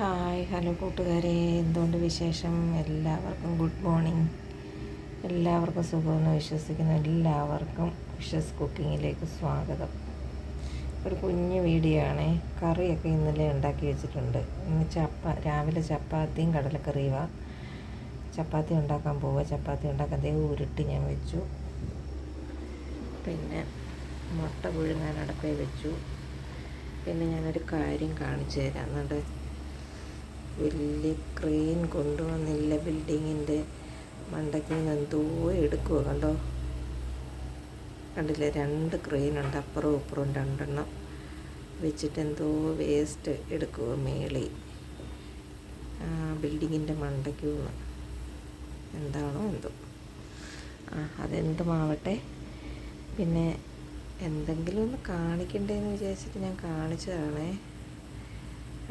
Hi hello കൂട്ടുകാരെ. എന്തുകൊണ്ട് വിശേഷം? എല്ലാവർക്കും ഗുഡ് മോർണിംഗ്. എല്ലാവർക്കും സുഖമെന്ന് വിശ്വസിക്കുന്ന. എല്ലാവർക്കും വിഷസ് കുക്കിങ്ങിലേക്ക് സ്വാഗതം. ഒരു കുഞ്ഞു വീഡിയോ ആണേ. കറിയൊക്കെ ഇന്നലെ ഉണ്ടാക്കി വെച്ചിട്ടുണ്ട്. ഇന്ന് ചപ്പ രാവിലെ ചപ്പാത്തിയും കടലക്കറിയുവാ. ചപ്പാത്തി ഉണ്ടാക്കാൻ പോവുക ചപ്പാത്തി ഉണ്ടാക്കാൻ ദേ ഉരുട്ടി ഞാൻ വെച്ചു. പിന്നെ മുട്ട പുഴുങ്ങാൻ അടപ്പേ വെച്ചു. പിന്നെ ഞാനൊരു കാര്യം കാണിച്ചു തരാം. എന്നുണ്ട് വലിയ ക്രെയിൻ കൊണ്ടുവന്നില്ല ബിൽഡിങ്ങിന്റെ മണ്ടയ്ക്ക് നിന്ന് എന്തോ എടുക്കുക കണ്ടോ? കണ്ടില്ലേ? രണ്ട് ക്രെയിനുണ്ട് അപ്പുറവും ഇപ്പുറവും രണ്ടെണ്ണം. വെച്ചിട്ട് എന്തോ വേസ്റ്റ് എടുക്കുക മേളി ബിൽഡിങ്ങിന്റെ മണ്ടയ്ക്ക് എന്താണോ എന്തോ. ആ അതെന്തുമാവട്ടെ പിന്നെ എന്തെങ്കിലും ഒന്ന് കാണിക്കണ്ടേന്ന് വിചാരിച്ചിട്ട് ഞാൻ കാണിച്ചതാണേ.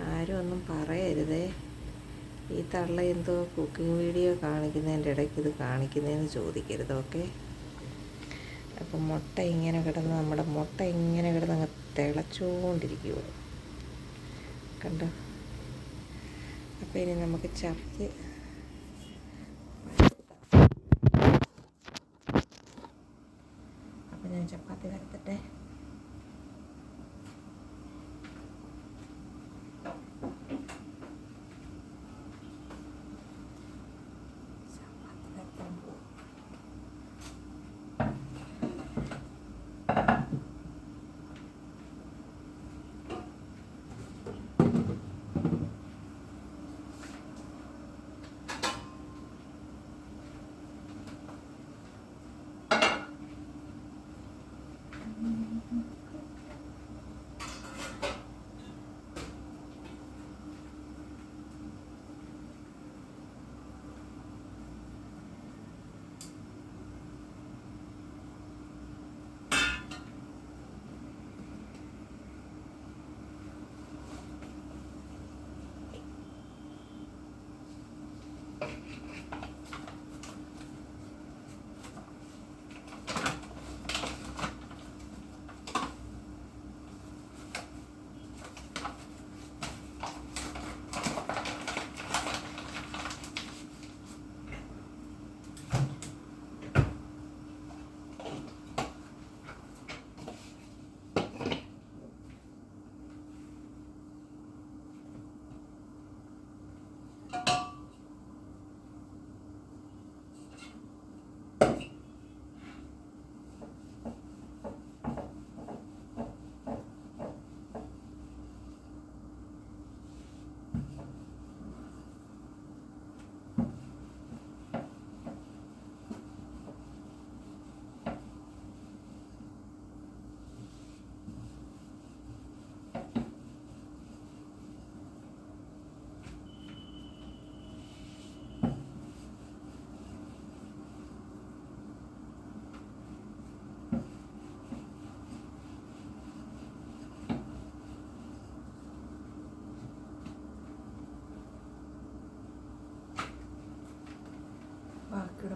ആരും ഒന്നും പറയരുതേ. ഈ തള്ള എന്തോ കുക്കിംഗ് വീഡിയോ കാണിക്കുന്നതിന്റെ ഇടയ്ക്ക് ഇത് കാണിക്കുന്നതെന്ന് ചോദിക്കരുത് ഓക്കെ? അപ്പം മുട്ട ഇങ്ങനെ കിടന്ന് നമ്മുടെ മുട്ട ഇങ്ങനെ കിടന്ന് അങ്ങ് തിളച്ചുകൊണ്ടിരിക്കുമോ കണ്ടോ? അപ്പോൾ ഇനി നമുക്ക് ചപ്പി അപ്പം ഞാൻ ചപ്പാത്തി വരത്തട്ടെ.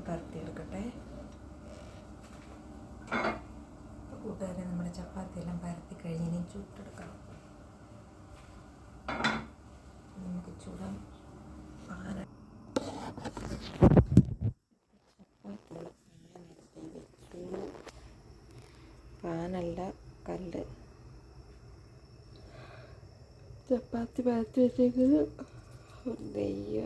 ബാക്കിയുടെ പരത്തി എടുക്കട്ടെ. അപ്പോൾ കൂട്ടുകാരെ നമ്മുടെ ചപ്പാത്തി എല്ലാം പരത്തി കഴിഞ്ഞ് ചുട്ടെടുക്കണം. നമുക്ക് ചുടാൻ പാന പാനല്ല കല്ല്. ചപ്പാത്തി പരത്തി വെച്ചേക്കുന്നത് ദയ്യ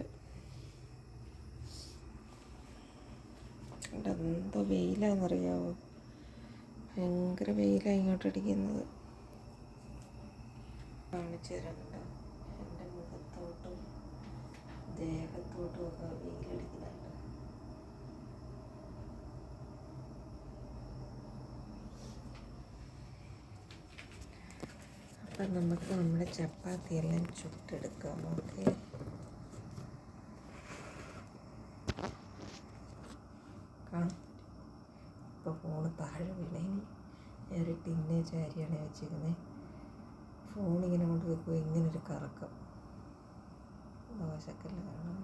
ഇവിടെ എന്തോ വെയിലാണെന്നറിയാവോ ഭയങ്കര വെയിലാണ് ഇങ്ങോട്ട് കാണിച്ചു തരണ്ട എന്റെ മുഖത്തോട്ടും ദേഹത്തോട്ടും ഒക്കെ വെയിലടിക്കുന്നുണ്ട്. അപ്പം നമുക്ക് നമ്മുടെ ചപ്പാത്തി എല്ലാം ചുട്ടെടുക്കാം ഓക്കെ? ഇപ്പോൾ ഫോണ് താഴെ വീണേനി. ഒരു ടീനേജ് ചാരിയാണ് വെച്ചിരുന്നത് ഫോണിങ്ങനെ കൊണ്ട് വെക്കുമ്പോൾ ഇങ്ങനൊരു കറക്കം. ദോശക്കല്ല കാണാൻ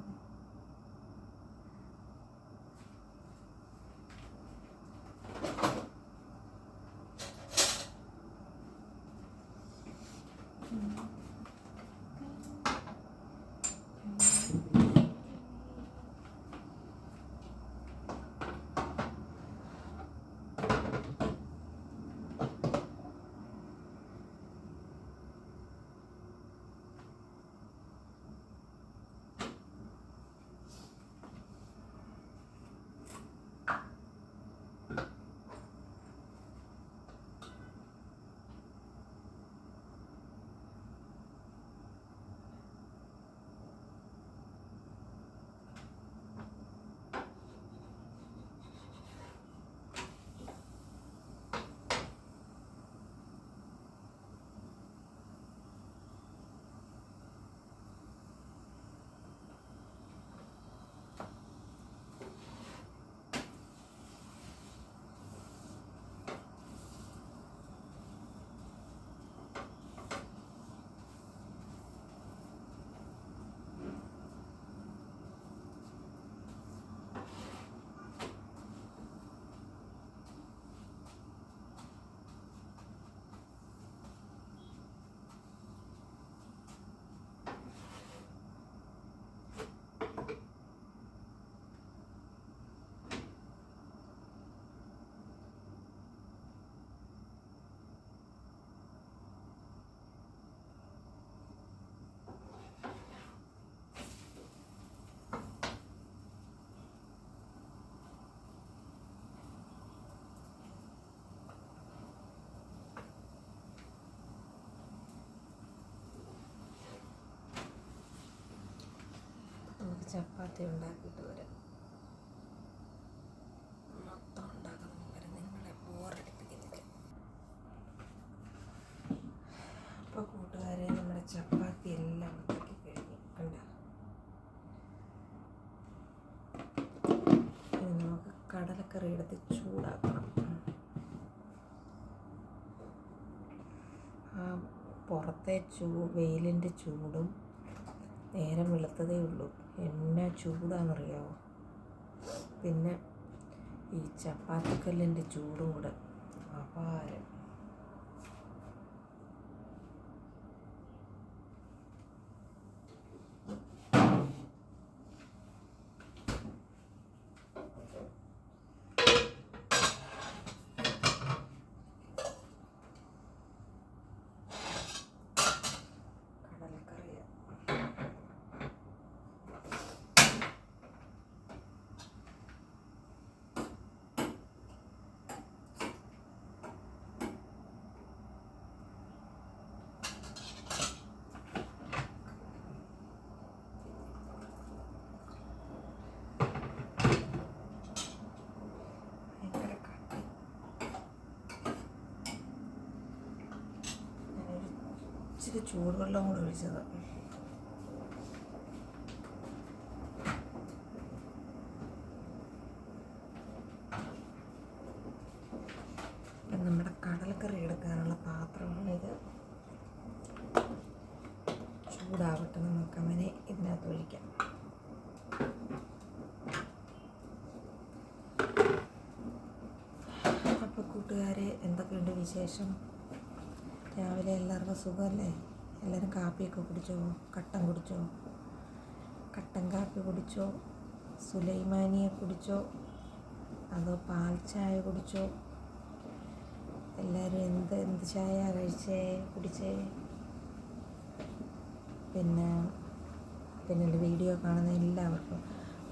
ചപ്പാത്തി ഉണ്ടാക്കിയിട്ട് വരാം. മൊത്തം ഉണ്ടാക്കുന്ന വരെ നിങ്ങളെ ബോറടിപ്പിക്കുന്നില്ല. അപ്പോൾ കൂട്ടുകാരെ നമ്മുടെ ചപ്പാത്തി എല്ലാം ഉണ്ടാക്കി കഴിഞ്ഞു. കണ്ട? നമുക്ക് കടലക്കറി എടുത്ത് ചൂടാക്കണം. പുറത്തെ ചൂ വെയിലിന്റെ ചൂടും നേരം വെളുത്തതേ ഉള്ളൂ. എന്നാ ചൂടാണെന്നറിയാമോ പിന്നെ ഈ ചപ്പാത്തിക്കല്ലിന്റെ ചൂടും കൂടെ. അപാരം കടലക്കറിയാണ് ഭയങ്കര കട്ടി ഞാനൊരു ഇച്ചിരി ചൂടുവെള്ളം കൂടെ ഒഴിച്ചത്. നമ്മുടെ കടലക്കറി എടുക്കാനുള്ള പാത്രമാണിത്. ചൂടാവട്ടെ നമുക്ക് അങ്ങനെ ഇതിനകത്ത് ഒഴിക്കാം. അപ്പോൾ കൂട്ടുകാരെ എന്തൊക്കെയുണ്ട് വിശേഷം? രാവിലെ എല്ലാവർക്കും സുഖമല്ലേ? എല്ലാവരും കാപ്പിയൊക്കെ കുടിച്ചോ? കട്ടൻ കുടിച്ചോ? കട്ടൻ കാപ്പി കുടിച്ചോ? സുലൈമാനിയെ കുടിച്ചോ? അതോ പാൽ ചായ കുടിച്ചോ? എല്ലാവരും എന്ത് എന്ത് ചായ കഴിച്ചേ? കുടിച്ചേ? പിന്നെ പിന്നെ എന്റെ വീഡിയോ കാണുന്ന എല്ലാവർക്കും.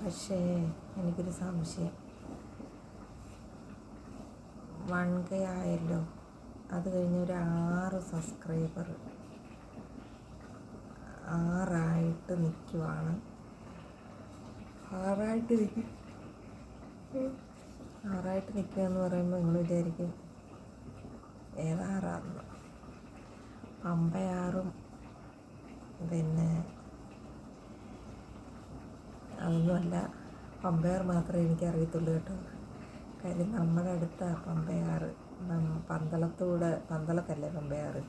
പക്ഷേ എനിക്കൊരു സംശയം. വൺ കെ ആയല്ലോ. അത് കഴിഞ്ഞ് ഒരു ആറ് സബ്സ്ക്രൈബർ ആറായിട്ട് നിൽക്കുവാണ് ആറായിട്ട് നിൽക്കും ആറായിട്ട് നിൽക്കുക എന്ന് പറയുമ്പോൾ നിങ്ങൾ വിചാരിക്കും ഏതാറാന്ന് പമ്പയാറും പിന്നെ അതൊന്നുമല്ല പമ്പയാർ മാത്രമേ എനിക്കറിയത്തുള്ളൂ കേട്ടോ. കാര്യം നമ്മുടെ അടുത്താണ് പമ്പയാറ് പന്തളത്തൂടെ പന്തളത്തല്ലേ പമ്പയാറ്?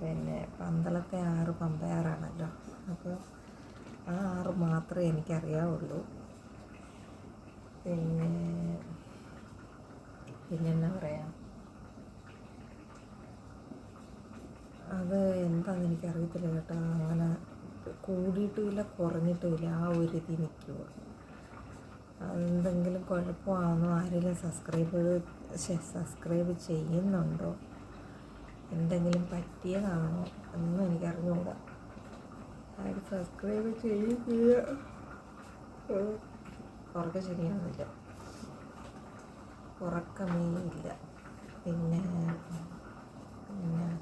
പിന്നെ പന്തളത്തെ ആറ് പമ്പയാറാണല്ലോ. അപ്പോൾ ആ ആറ് മാത്രമേ എനിക്കറിയാവുള്ളൂ. പിന്നെ പിന്നെ എന്നാ പറയാം? അത് എന്താണെന്ന് എനിക്കറിയത്തില്ല കേട്ടോ. അങ്ങനെ കൂടിയിട്ടുമില്ല കുറഞ്ഞിട്ടുമില്ല. ആ ഒരു ഇതിൽ നിൽക്കുക എന്തെങ്കിലും കുഴപ്പമാണോ? ആരെങ്കിലും സബ്സ്ക്രൈബ് സബ്സ്ക്രൈബ് ചെയ്യുന്നുണ്ടോ? എന്തെങ്കിലും പറ്റിയതാണോ? ഒന്നും എനിക്കറിഞ്ഞുകൂടാ ആരും സബ്സ്ക്രൈബ് ചെയ്യുന്നില്ല ഉറക്കം ശരിയാവുന്നില്ല. ഉറക്കമേ ഇല്ല. പിന്നെ പിന്നെ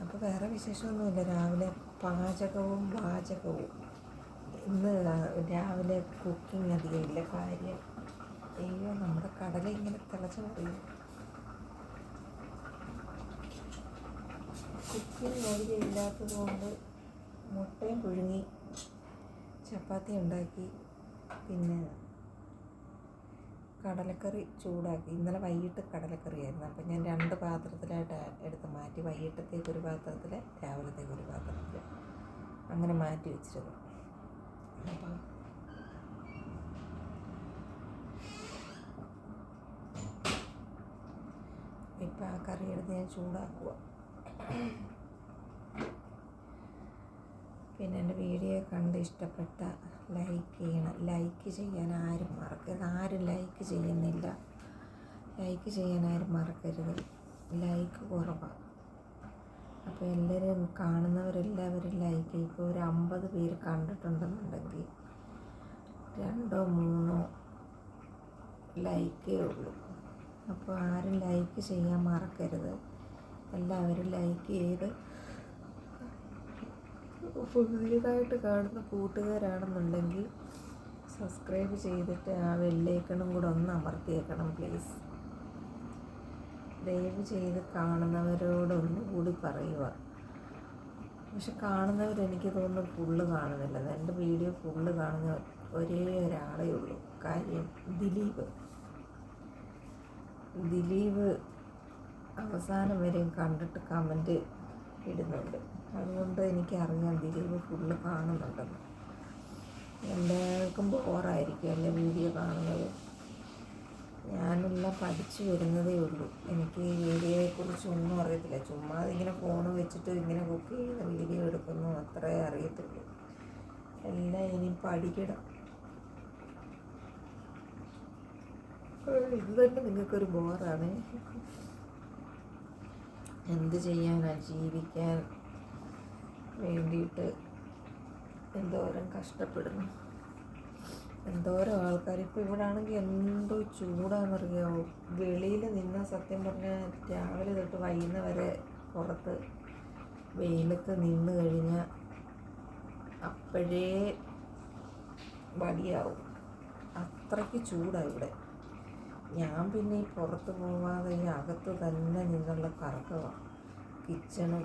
അപ്പോൾ വേറെ വിശേഷമൊന്നുമില്ല. രാവിലെ പാചകവും വാചകവും. ഇന്ന് രാവിലെ കുക്കിംഗ് അധികം ഇല്ല. കാര്യം അയ്യോ നമ്മുടെ കടല ഇങ്ങനെ തിളച്ചു പറയും കുക്കിംഗ് ഓയിൽ ഇല്ലാത്തത് കൊണ്ട് മുട്ടയും പുഴുങ്ങി ചപ്പാത്തി ഉണ്ടാക്കി പിന്നെ കടലക്കറി ചൂടാക്കി. ഇന്നലെ വൈകിട്ട് കടലക്കറിയായിരുന്നു അപ്പം ഞാൻ രണ്ട് പാത്രത്തിലായിട്ട് എടുത്ത് മാറ്റി വൈകിട്ടത്തേക്ക് ഒരു പാത്രത്തിൽ രാവിലത്തേക്ക് ഒരു പാത്രത്തിൽ അങ്ങനെ മാറ്റി വെച്ചിരുന്നു. അപ്പം ഇപ്പം ആ കറി എടുത്ത് ഞാൻ ചൂടാക്കുക പിന്നെ എന്റെ വീഡിയോ കണ്ട് ഇഷ്ടപ്പെട്ട ലൈക്ക് ചെയ്യണം. ലൈക്ക് ചെയ്യാൻ ആരും മറക്കരുത്. ആരും ലൈക്ക് ചെയ്യുന്നില്ല. ലൈക്ക് ചെയ്യാൻ ആരും മറക്കരുത്. ലൈക്ക് കുറവാണ് അപ്പോൾ എല്ലാവരും കാണുന്നവരെല്ലാവരും ലൈക്ക് ചെയ്യും. ഇപ്പോൾ ഒരു അമ്പത് പേര് കണ്ടിട്ടുണ്ടെന്നുണ്ടെങ്കിൽ രണ്ടോ മൂന്നോ ലൈക്കേ ഉള്ളൂ. അപ്പോൾ ആരും ലൈക്ക് ചെയ്യാൻ മറക്കരുത്. എല്ലാവരും ലൈക്ക് ചെയ്ത് പുതിയതായിട്ട് കാണുന്ന കൂട്ടുകാരാണെന്നുണ്ടെങ്കിൽ സബ്സ്ക്രൈബ് ചെയ്തിട്ട് ആ വെള്ളേക്കണും കൂടെ ഒന്ന് അമർത്തിയേക്കണം പ്ലീസ് ദയവ് ചെയ്ത് കാണുന്നവരോടൊന്ന് കൂടി പറയുക. പക്ഷെ കാണുന്നവർ എനിക്ക് തോന്നുന്നു ഫുള്ള് കാണുന്നില്ല. എന്റെ വീഡിയോ ഫുള്ള് കാണുന്ന ഒരേ ഒരാളേ ഉള്ളൂ. കാര്യം ദിലീപ്. ദിലീപ് അവസാനം വരെയും കണ്ടിട്ട് കമന്റ് ഇടുന്നുണ്ട്. അതുകൊണ്ട് എനിക്കറിയാം ദിലീപ് ഫുള്ള് കാണുന്നുണ്ടെന്ന്. എല്ലാവർക്കും ബോറായിരിക്കും എന്റെ വീഡിയോ കാണുന്നത്. ഞാനെല്ലാം പഠിച്ചു വരുന്നതേ ഉള്ളൂ. എനിക്ക് ഈ വീഡിയോയെക്കുറിച്ച് ഒന്നും അറിയത്തില്ല. ചുമ്മാ ഇങ്ങനെ ഫോൺ വെച്ചിട്ട് ഇങ്ങനെ കുക്ക് ചെയ്യുന്ന വീഡിയോ എടുക്കുന്നു അത്രേ അറിയത്തുള്ളൂ. എല്ലാം ഇനി പഠിക്കണം. ഇത് തന്നെ നിങ്ങൾക്കൊരു ബോറാണ്. എന്ത് ചെയ്യാനാ? ജീവിക്കാൻ വേണ്ടിയിട്ട് എന്തോരം കഷ്ടപ്പെടുന്നു. എന്തോരം ആൾക്കാർ ഇപ്പോൾ ഇവിടെ ആണെങ്കിൽ എന്തോ ചൂടാണെന്നറിയാമോ വെളിയിൽ നിന്ന സത്യം പറഞ്ഞാൽ രാവിലെ തൊട്ട് വൈകുന്നേരം വരെ പുറത്ത് വെയിലത്ത് നിന്ന് കഴിഞ്ഞാൽ അപ്പോഴേ വടിയാവും. അത്രയ്ക്ക് ചൂടാണ് ഇവിടെ. ഞാൻ പിന്നെ ഈ പുറത്ത് പോവാതെ ഈ അകത്ത് തന്നെ നിന്നുള്ള കറക്കമാണ് കിച്ചണും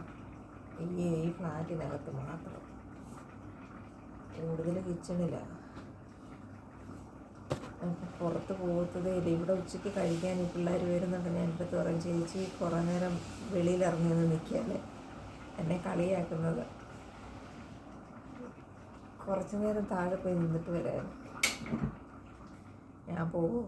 ഈ ഈ ഫ്ലാറ്റിനകത്ത് മാത്രം. കൂടുതൽ കിച്ചണിലാണ് പുറത്ത് പോകത്തതേ ഇല്ല. ഇവിടെ ഉച്ചയ്ക്ക് കഴിക്കാൻ ഈ പിള്ളേർ വരുന്നുണ്ട്. ഞാൻ എന്റെ തുറം ചേച്ചി കുറേ നേരം വെളിയിൽ ഇറങ്ങി നിന്ന് നിൽക്കുകയല്ലേ എന്നെ കളിയാക്കുന്നത്. കുറച്ച് നേരം താഴെ പോയി നിന്നിട്ട് വരാം. ഞാൻ പോകും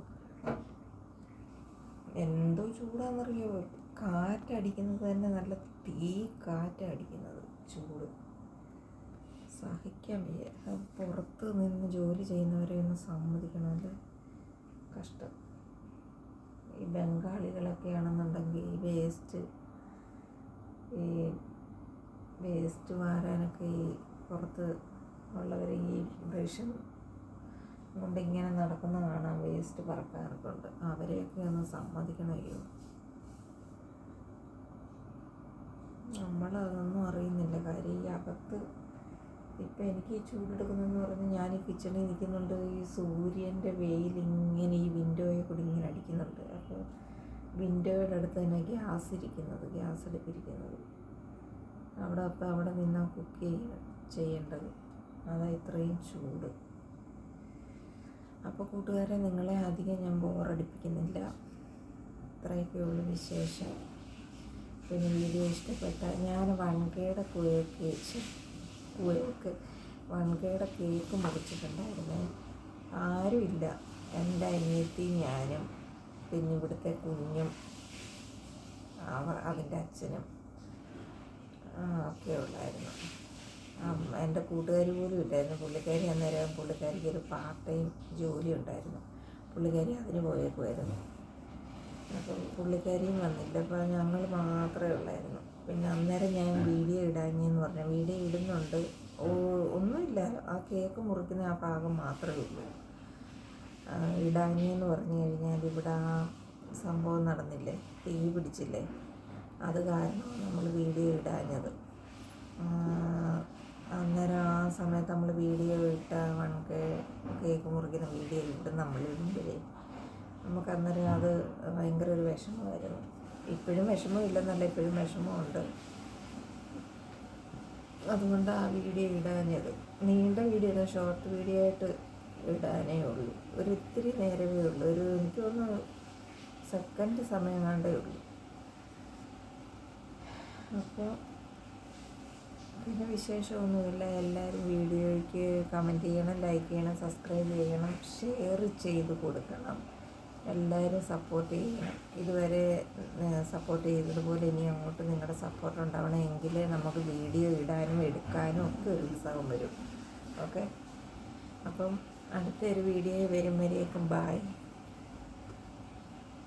എന്തോ ചൂടാണെന്നറിയോ കാറ്റടിക്കുന്നത് തന്നെ നല്ല തീ കാറ്റടിക്കുന്നത് ചൂട്. സഹിക്കാൻ വയ്യ. പുറത്ത് നിന്ന് ജോലി ചെയ്യുന്നവരെ ഒന്ന് സമ്മതിക്കണമല്ലോ? കഷ്ടം. ഈ ബംഗാളികളൊക്കെ ആണെന്നുണ്ടെങ്കിൽ ഈ വേസ്റ്റ് ഈ വേസ്റ്റ് വാരാനൊക്കെ ഈ പുറത്ത് ഉള്ളവർ ഈ ബ്രഷും കൊണ്ട് ഇങ്ങനെ നടക്കുന്ന കാണാൻ വേസ്റ്റ് പറക്കാറൊക്കെ ഉണ്ട് അവരെയൊക്കെ ഒന്ന് സമ്മതിക്കണമല്ലോ നമ്മളതൊന്നും അറിയുന്നില്ല. കാര്യം ഈ അകത്ത് ഇപ്പം എനിക്ക് ഈ ചൂടെടുക്കുന്നതെന്ന് പറഞ്ഞാൽ ഞാൻ ഈ കിച്ചണിൽ നിൽക്കുന്നുണ്ട്. ഈ സൂര്യന്റെ വെയിൽ ഇങ്ങനെ ഈ വിൻഡോയെ കൂടി ഇങ്ങനെ അടിക്കുന്നുണ്ട്. അപ്പോൾ വിൻഡോയുടെ അടുത്ത് തന്നെ ഗ്യാസ് ഇരിക്കുന്നത് ഗ്യാസ് അടുപ്പിരിക്കുന്നത്. അവിടെ അപ്പം അവിടെ നിന്നാൽ കുക്ക് ചെയ്യ ചെയ്യേണ്ടത്. അതാ ഇത്രയും ചൂട്. അപ്പോൾ കൂട്ടുകാരെ നിങ്ങളെ അധികം ഞാൻ ബോറടിപ്പിക്കുന്നില്ല ഇത്രയൊക്കെ ഉള്ളു വിശേഷം. പിന്നെ വീഡിയോ ഇഷ്ടപ്പെട്ട ഞാൻ വൺകയുടെ കുഴക്ക് കുഴക്ക് വൺകയുടെ കേക്ക് മുറിച്ചിട്ടുണ്ടായിരുന്നു. ആരുമില്ല എന്റെ അനിയത്തി ഞാനും പിന്നെ ഇവിടുത്തെ കുഞ്ഞും അവ അതിന്റെ അച്ഛനും ഒക്കെ ഉള്ളായിരുന്നു. എന്റെ കൂട്ടുകാരി പോലും ഇല്ലായിരുന്നു. പുള്ളിക്കാരി അന്നേരം പുള്ളിക്കാരിക്ക് ഒരു പാർട്ട് ടൈം ജോലി ഉണ്ടായിരുന്നു. പുള്ളിക്കാരി അതിന് പോയേക്കുമായിരുന്നു അപ്പം പുള്ളിക്കാരിയും വന്നില്ല. അപ്പോൾ ഞങ്ങൾ മാത്രമേ ഉള്ളായിരുന്നു. പിന്നെ അന്നേരം ഞാൻ വീഡിയോ ഇടാഞ്ഞെന്ന് പറഞ്ഞു. വീഡിയോ ഇടുന്നുണ്ട്. ഒന്നുമില്ല. ആ കേക്ക് മുറിക്കുന്ന ആ ഭാഗം മാത്രമേ ഉള്ളൂ. ഇടാഞ്ഞെന്ന് പറഞ്ഞു കഴിഞ്ഞാൽ ഇവിടെ ആ സംഭവം നടന്നില്ലേ? തീ പിടിച്ചില്ലേ? അത് കാരണം നമ്മൾ വീഡിയോ ഇടാഞ്ഞത്. അന്നേരം ആ സമയത്ത് നമ്മൾ വീഡിയോ ഇട്ട വൺ കേക്ക് മുറിക്കുന്ന വീഡിയോ ഇട്ട് നമ്മൾ ഇടുമ്പോഴേ നമുക്ക് അന്നേരം അത് ഭയങ്കര ഒരു വിഷമമായിരുന്നു. ഇപ്പോഴും വിഷമം ഇല്ലെന്നല്ല ഇപ്പോഴും വിഷമമുണ്ട് അതുകൊണ്ട് ആ വീഡിയോ ഇടാഞ്ഞത്. നീണ്ട വീഡിയോ അല്ല ഷോർട്ട് വീഡിയോ ആയിട്ട് ഇടാനേ ഉള്ളൂ. ഒരു ഇത്തിരി നേരമേ ഉള്ളൂ. ഒരു എനിക്ക് തോന്നുന്നു സെക്കൻഡ് സമയം കണ്ടേ ഉള്ളൂ. അപ്പോൾ പിന്നെ വിശേഷമൊന്നുമില്ല. എല്ലാവരും വീഡിയോയ്ക്ക് കമന്റ് ചെയ്യണം ലൈക്ക് ചെയ്യണം സബ്സ്ക്രൈബ് ചെയ്യണം ഷെയർ ചെയ്ത് കൊടുക്കണം. എല്ലാവരും സപ്പോർട്ട് ചെയ്യണം. ഇതുവരെ സപ്പോർട്ട് ചെയ്തതുപോലെ ഇനി അങ്ങോട്ട് നിങ്ങളുടെ സപ്പോർട്ട് ഉണ്ടാവണമെങ്കിൽ നമുക്ക് വീഡിയോ ഇടാനും എടുക്കാനും ഒക്കെ ഒരു ഉത്സാഹം വരും. ഓക്കെ അപ്പം അടുത്തൊരു വീഡിയോ വരും വരെയേക്കും ബായ്